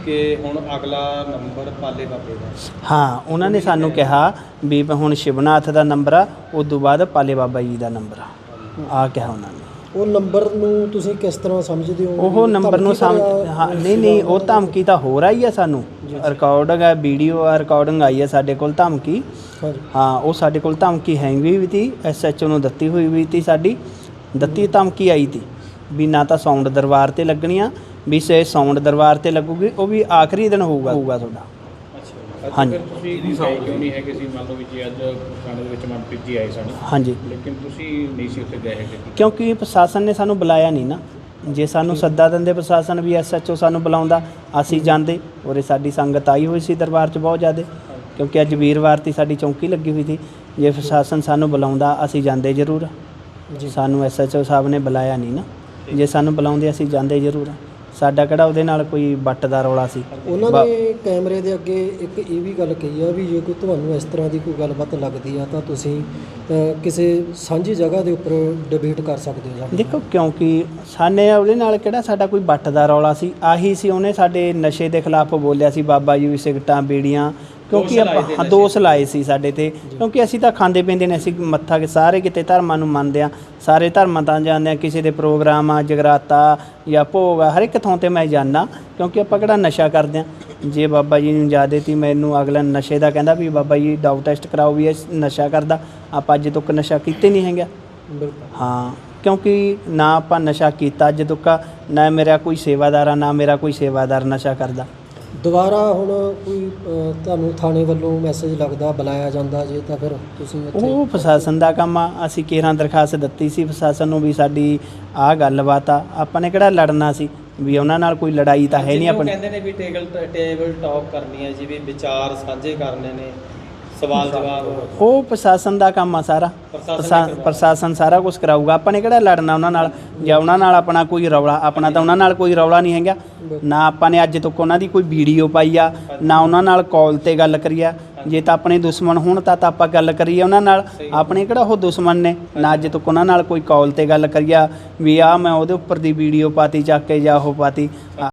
ਕਿ ਹੁਣ ਅਗਲਾ ਨੰਬਰ ਪਾਲੇ ਬਾਬੇ ਦਾ। ਹਾਂ ਉਹਨਾਂ ਨੇ ਸਾਨੂੰ ਕਿਹਾ ਵੀ ਹੁਣ ਸ਼ਿਵਨਾਥ ਦਾ ਨੰਬਰ ਆ ਉਸ ਤੋਂ ਬਾਅਦ ਪਾਲੇ ਬਾਬਾ ਜੀ ਦਾ ਨੰਬਰ ਆ। ਆ ਕਿਹਾ ਉਹਨਾਂ ਨੇ। ਉਹ ਨੰਬਰ ਨੂੰ ਤੁਸੀਂ ਕਿਸ ਤਰ੍ਹਾਂ ਸਮਝਦੇ ਹੋ? ਉਹ ਨੰਬਰ ਨੂੰ ਧਮਕੀ ਸਮ ਭਰਿਆ ਹਾਂ ਨਹੀਂ ਨਹੀਂ ਉਹ ਧਮਕੀ ਤਾਂ ਹੋਰ ਆਈ ਆ ਸਾਨੂੰ। ਰਿਕਾਰਡਿੰਗ ਆ ਵੀਡੀਓ ਆ ਰਿਕਾਰਡਿੰਗ ਆਈ ਆ ਸਾਡੇ ਕੋਲ ਧਮਕੀ। ਹਾਂ ਉਹ ਸਾਡੇ ਕੋਲ ਧਮਕੀ ਹੈਂਗ ਵੀ ਵੀ ਤੀ ਐਸਐਚਓ ਨੂੰ ਦਿੱਤੀ ਹੋਈ ਵੀ ਤੀ ਸਾਡੀ। ਦਿੱਤੀ ਧਮਕੀ ਆਈ ਤੀ ਵੀ ਨਾ ਤਾਂ ਸਾਊਂਡ ਦਰਬਾਰ ਤੇ ਲੱਗਣੀਆਂ ਵੀ ਸੇ ਸਾਊਂਡ ਦਰਬਾਰ ਤੇ ਲੱਗੂਗੀ ਉਹ ਵੀ ਆਖਰੀ ਦਿਨ ਹੋਊਗਾ ਹੋਊਗਾ ਤੁਹਾਡਾ। ਹਾਂਜੀ। ਤੁਸੀਂ ਗਏ ਕਿਉਂ ਨਹੀਂ ਹੈਗੇ ਸੀ? ਮੰਨ ਲਓ ਵੀ ਜੇ ਅੱਜ ਥਾਣੇ ਦੇ ਵਿੱਚ ਮਨਪ੍ਰੀਤ ਜੀ ਆਏ ਸਨ ਹਾਂਜੀ। ਲੇਕਿਨ ਤੁਸੀਂ ਨਹੀਂ ਸੀ ਉੱਥੇ ਗਏ ਹੈਗੇ। ਕਿਉਂਕਿ ਪ੍ਰਸ਼ਾਸਨ ਨੇ ਸਾਨੂੰ ਬੁਲਾਇਆ ਨਹੀਂ ਨਾ। ਜੇ ਸਾਨੂੰ ਸੱਦਾ ਦਿੰਦੇ ਪ੍ਰਸ਼ਾਸਨ ਵੀ ਐਸਐਚਓ ਸਾਨੂੰ ਬੁਲਾਉਂਦਾ ਅਸੀਂ ਜਾਂਦੇ। ਔਰ ਸਾਡੀ ਸੰਗਤ ਆਈ ਹੋਈ ਸੀ ਦਰਬਾਰ 'ਚ ਬਹੁਤ ਜ਼ਿਆਦਾ ਕਿਉਂਕਿ ਅੱਜ ਵੀਰਵਾਰ ਤੀ ਸਾਡੀ ਚੌਂਕੀ ਲੱਗੀ ਹੋਈ ਸੀ। ਜੇ ਪ੍ਰਸ਼ਾਸਨ ਸਾਨੂੰ ਬੁਲਾਉਂਦਾ ਅਸੀਂ ਜਾਂਦੇ ਜ਼ਰੂਰ। ਜੀ। ਸਾਨੂੰ ਐਸਐਚਓ ਸਾਹਿਬ ਨੇ ਬੁਲਾਇਆ ਨਹੀਂ ਨਾ। ਜੇ ਸਾਨੂੰ ਬੁਲਾਉਂਦੇ ਅਸੀਂ ਜਾਂਦੇ ਜ਼ਰੂਰ। ਸਾਡਾ ਕਿਹੜਾ ਉਹਦੇ ਨਾਲ ਕੋਈ ਵੱਟ ਦਾ ਰੌਲਾ ਸੀ? ਉਹਨਾਂ ਨੇ ਕੈਮਰੇ ਦੇ ਅੱਗੇ ਇੱਕ ਇਹ ਵੀ ਗੱਲ ਕਹੀ ਆ ਵੀ ਜੇ ਕੋਈ ਤੁਹਾਨੂੰ ਇਸ ਤਰ੍ਹਾਂ ਦੀ ਕੋਈ ਗੱਲਬਾਤ ਲੱਗਦੀ ਆ ਤਾਂ ਤੁਸੀਂ ਕਿਸੇ ਸਾਂਝੀ ਜਗ੍ਹਾ ਦੇ ਉੱਪਰ ਡਿਬੇਟ ਕਰ ਸਕਦੇ ਹੋ ਜਾਂ ਦੇਖੋ ਕਿਉਂਕਿ ਸਾਨੇ ਉਹਦੇ ਨਾਲ ਕਿਹੜਾ ਸਾਡਾ ਕੋਈ ਵੱਟ ਦਾ ਰੌਲਾ ਸੀ? ਆਹੀ ਸੀ ਉਹਨੇ ਸਾਡੇ ਨਸ਼ੇ ਦੇ ਖਿਲਾਫ ਬੋਲਿਆ ਸੀ ਬਾਬਾ ਜੀ ਵੀ ਸਿਗਰਟਾਂ ਬੀੜੀਆਂ ਕਿਉਂਕਿ ਆਪਾਂ ਹਾਂ, ਦੋਸ਼ ਲਾਏ ਸੀ ਸਾਡੇ ਤੇ। ਕਿਉਂਕਿ ਅਸੀਂ ਤਾਂ ਖਾਂਦੇ ਪੀਂਦੇ ਨੇ ਅਸੀਂ ਮੱਥਾ ਕੇ ਸਾਰੇ ਕਿਤੇ ਧਰਮਾਂ ਨੂੰ ਮੰਨਦੇ ਆ ਸਾਰੇ ਧਰਮਾਂ ਤਾਂ ਜਾਂਦੇ ਆ ਕਿਸੇ ਦੇ ਪ੍ਰੋਗਰਾਮ ਆ ਜਗਰਾਤਾ ਜਾਂ ਭੋਗ ਆ ਹਰ ਇੱਕ ਥਾਂ ਤੇ ਮੈਂ ਜਾਂਦਾ। ਕਿਉਂਕਿ ਆਪਾਂ ਕਿਹੜਾ ਨਸ਼ਾ ਕਰਦੇ ਆ ਜੇ ਬਾਬਾ ਜੀ ਨੂੰ ਯਾਦ ਤੀ ਮੈਨੂੰ ਅਗਲਾ ਨਸ਼ੇ ਦਾ ਕਹਿੰਦਾ ਵੀ ਬਾਬਾ ਜੀ ਡਾਊ ਟੈਸਟ ਕਰਾਓ ਵੀ ਇਹ ਨਸ਼ਾ ਕਰਦਾ। ਆਪਾਂ ਅੱਜ ਤੱਕ ਨਸ਼ਾ ਕੀਤੇ ਨਹੀਂ ਹੈਗਾ। ਹਾਂ ਕਿਉਂਕਿ ਨਾ ਆਪਾਂ ਨਸ਼ਾ ਕੀਤਾ ਅੱਜ ਤੱਕ। ਨਾ ਮੇਰਾ ਕੋਈ ਸੇਵਾਦਾਰ ਆ ਨਾ ਮੇਰਾ ਕੋਈ ਸੇਵਾਦਾਰ ਨਸ਼ਾ ਕਰਦਾ। ਦੁਬਾਰਾ ਹੁਣ ਕੋਈ ਅ, ਤੁਹਾਨੂੰ ਥਾਣੇ ਵੱਲੋਂ ਮੈਸੇਜ ਲੱਗਦਾ ਬੁਲਾਇਆ ਜਾਂਦਾ ਜੇ ਤਾਂ ਫਿਰ ਤੁਸੀਂ ਉੱਥੇ ਉਹ ਪ੍ਰਸ਼ਾਸਨ ਦਾ ਕੰਮ ਆ। ਅਸੀਂ ਕੇਰਾਂ ਦਰਖਾਸਤ ਦਿੱਤੀ ਸੀ? ਪ੍ਰਸ਼ਾਸਨ ਨੂੰ ਵੀ ਸਾਡੀ ਆਹ ਗੱਲਬਾਤ ਆ। ਆਪਾਂ ਨੇ ਕਿਹੜਾ ਲੜਨਾ ਸੀ? ਵੀ ਉਹਨਾਂ ਨਾਲ ਕੋਈ ਲੜਾਈ ਤਾਂ ਹੈ ਨਹੀਂ ਜਿਹਨੂੰ ਆਪਣੀ। ਕਹਿੰਦੇ ਨੇ ਵੀ ਟੇਬਲ ਟੇਬਲ ਟਾਕ ਕਰਨੀ ਹੈ ਜੀ ਵੀ ਵਿਚਾਰ ਸਾਂਝੇ ਕਰਨੇ ਨੇ। ਸਵਾਲ ਜਵਾਬ। ਉਹ ਪ੍ਰਸ਼ਾਸਨ ਦਾ ਕੰਮ ਆ ਸਾਰਾ। ਪ੍ਰਸ਼ਾਸਨ ਸਾਰਾ ਕੁਝ ਕਰਾਊਗਾ। ਆਪਾਂ ਨੇ ਕਿਹੜਾ ਲੜਨਾ ਉਹਨਾਂ ਨਾਲ? ਜਾਂ ਉਹਨਾਂ ਨਾਲ ਆਪਣਾ ਕੋਈ ਰੌਲਾ ਆਪਣਾ ਤਾਂ ਉਹਨਾਂ ਨਾਲ ਕੋਈ ਰੌਲਾ ਨਹੀਂ ਹੈਗਾ। ਨਾ ਆਪਾਂ ਨੇ ਅੱਜ ਤੱਕ ਉਹਨਾਂ ਦੀ ਕੋਈ ਵੀਡੀਓ ਪਾਈ ਆ ਨਾ ਉਹਨਾਂ ਨਾਲ ਕਾਲ ਤੇ ਗੱਲ ਕਰੀ ਆ। ਜੇ ਤਾਂ ਆਪਣੇ ਦੁਸ਼ਮਣ ਹੋਣ ਤਾਂ ਤਾਂ ਆਪਾਂ ਗੱਲ ਕਰੀਏ ਉਹਨਾਂ ਨਾਲ। ਆਪਣੇ ਕਿਹੜਾ ਉਹ ਦੁਸ਼ਮਣ ਨੇ? ਨਾ ਅੱਜ ਤੱਕ ਉਹਨਾਂ ਨਾਲ ਕੋਈ ਕਾਲ ਤੇ ਗੱਲ ਕਰੀਆ ਵੀ ਆ ਮੈਂ ਉਹਦੇ ਉੱਪਰ ਦੀ ਵੀਡੀਓ ਪਾਤੀ ਚੱਕ ਕੇ ਜਾਂ ਉਹ ਪਾਤੀ।